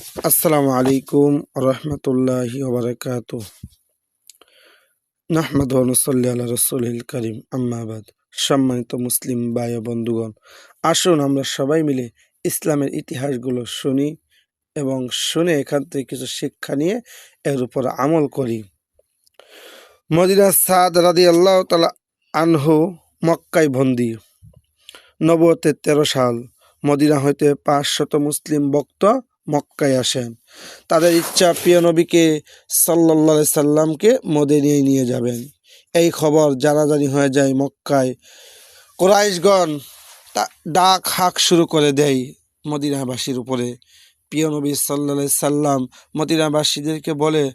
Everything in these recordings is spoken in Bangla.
আসসালামু আলাইকুম রহমতুল্লাহি ওবরাকাত নাহমাদ আল্লাহ রসুল করিম। আম্মাবাদ সম্মানিত মুসলিম ভাই বন্ধুগণ, আসুন আমরা সবাই মিলে ইসলামের ইতিহাসগুলো শুনি এবং শুনে এখান থেকে কিছু শিক্ষা নিয়ে এর উপর আমল করি। মদিনা সাদ রাদি আল্লাহ তালা আনহু মক্কায় বন্দি। নবতের তেরো সাল, মদিনা হইতে পাঁচশত মুসলিম বক্ত মক্কায় আসেন। তাদের ইচ্ছা প্রিয় নবীকে সাল্লা সাল্লামকে মদিনিয়ে নিয়ে যাবেন। এই খবর জানাজানি হয়ে যায় মক্কায়। কোরাইশগণ ডাক হাক শুরু করে দেয় মদিনাবাসীর উপরে। প্রিয় নবী সাল্লা সাল্লাম মদিনাবাসীদেরকে বলে,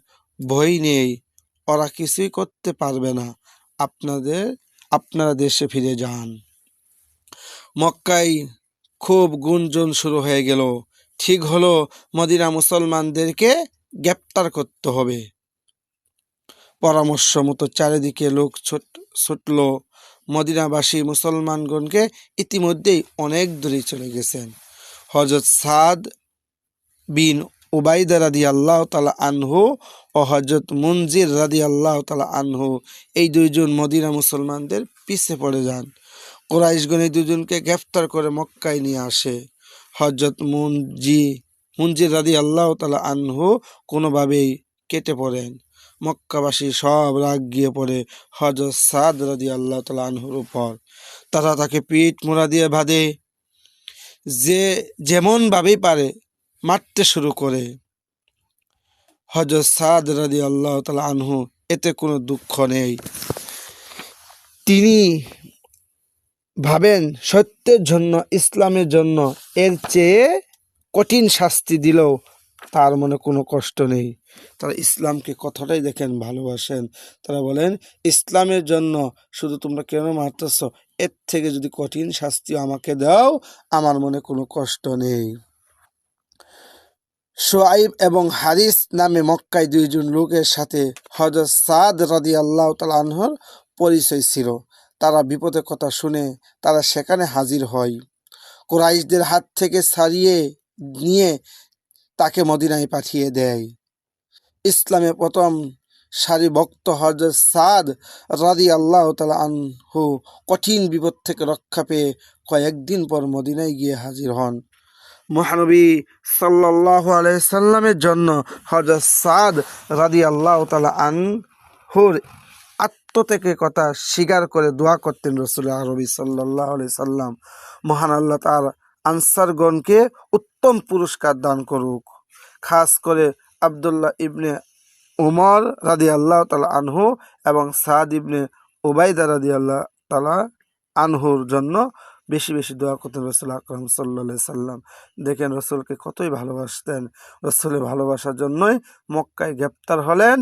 ভয় নেই, ওরা কিছুই করতে পারবে না। আপনাদের, আপনারা দেশে ফিরে যান। মক্কায় খুব গুঞ্জন শুরু হয়ে গেল। ঠিক হলো, মদিনা মুসলমানদেরকে গ্রেপ্তার করতে হবে। পরামর্শ মতো চারিদিকে লোক ছুট, ছুটল। মদিনাবাসী মুসলমানগণকে ইতিমধ্যেই অনেক দূরে চলে গেছেন। হজরত সাদ বিন উবাইদা রাদি আল্লাহ তালা আনহু ও হজরত মুনজির রাদি আল্লাহ তালা আনহু এই দুইজন মদিনা মুসলমানদের পিছে পড়ে যান। কোরাইশগণ এই দুজনকে গ্রেফতার করে মক্কায় নিয়ে আসে। হজরত মুনজি, মুনজির রাদি আল্লাহ তালা আনহু কোনোভাবেই কেটে পড়েন। মক্কাবাসী সব রাগ গিয়ে পড়ে হজরত সাদ রাদি আল্লাহ তালা আনহুর উপর। তারা তাকে পিঠ মোড়া দিয়ে বাঁধে। যে যেমনভাবেই পারে মারতে শুরু করে। হজরত সাদ রাদি আল্লাহ তালা আনহু, এতে কোনো দুঃখ নেই। তিনি ভাবেন সত্যের জন্য, ইসলামের জন্য এর চেয়ে কঠিন শাস্তি দিলেও তার মনে কোনো কষ্ট নেই। তারা ইসলামকে কতটাই দেখেন, ভালোবাসেন, তারা বলেন, ইসলামের জন্য শুধু তোমরা কেন মারতেছ? এর থেকে যদি কঠিন শাস্তি আমাকে দাও, আমার মনে কোনো কষ্ট নেই। সোয়াইব এবং হারিস নামে মক্কায় দুইজন লোকের সাথে হজরত সাদ রাদি আল্লাহ তালাহর পরিচয় ছিল। তারা বিপদের কথা শুনে তারা সেখানে হাজির হয়। কোরাইশদের হাত থেকে ছাড়িয়ে নিয়ে তাকে মদিনায় পাঠিয়ে দেয়। ইসলামে প্রথম সারি ভক্ত হজরত সাদ রাদি আল্লাহ তালা আনহু কঠিন বিপদ থেকে রক্ষা পেয়ে কয়েকদিন পর মদিনায় গিয়ে হাজির হন। মহানবী সাল্লাহ আলাইসাল্লামের জন্য হজরত সাদ রাদি আল্লাহ তালা আনহুর আত্মত্যাগের কথা স্বীকার করে দোয়া করতেন রসুল আরবি সাল্লাহ সাল্লাম। মহান আল্লাহ তার আনসারগণকে উত্তম পুরস্কার দান করুক। খাস করে আবদুল্লাহ ইবনে উমর রাদি আল্লাহ তালা আনহু এবং সাদ ইবনে ওবায়দা রাদি আল্লাহ তালা আনহুর জন্য বেশি বেশি দোয়া করতেন রসুল আকরম সাল্লা সাল্লাম। দেখেন রসুলকে কতই ভালোবাসতেন। রসুলের ভালোবাসার জন্যই মক্কায় গ্রেপ্তার হলেন,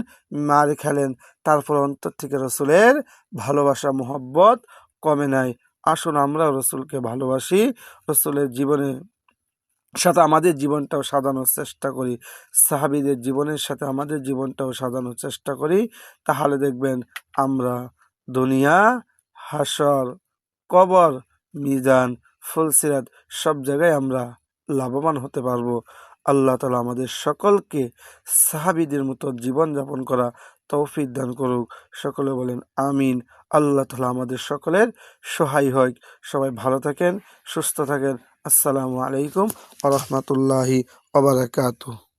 মার খেলেন। তারপর অন্তর থেকে রসুলের ভালোবাসা, মোহব্বত কমে নাই। আসুন আমরা রসুলকে ভালোবাসি। রসুলের জীবনে সাথে আমাদের জীবনটাও সাজানোর চেষ্টা করি। সাহাবিদের জীবনের সাথে আমাদের জীবনটাও সাজানোর চেষ্টা করি। তাহলে দেখবেন আমরা দুনিয়া, হাসর, কবর মিজান ফুলসিরাত সব জায়গায় আমরা লাভবান হতে পারব। আল্লাহ তালা আমাদের সকলকে সাহাবিদের মতো জীবনযাপন করা তৌফিক দান করুক। সকলে বলেন, আমিন। আল্লাহ তালা আমাদের সকলের সহায় হয় সবাই ভালো থাকেন, সুস্থ থাকেন। আসসালামু আলাইকুম আ রহমতুল্লাহি আবরাকাতুহ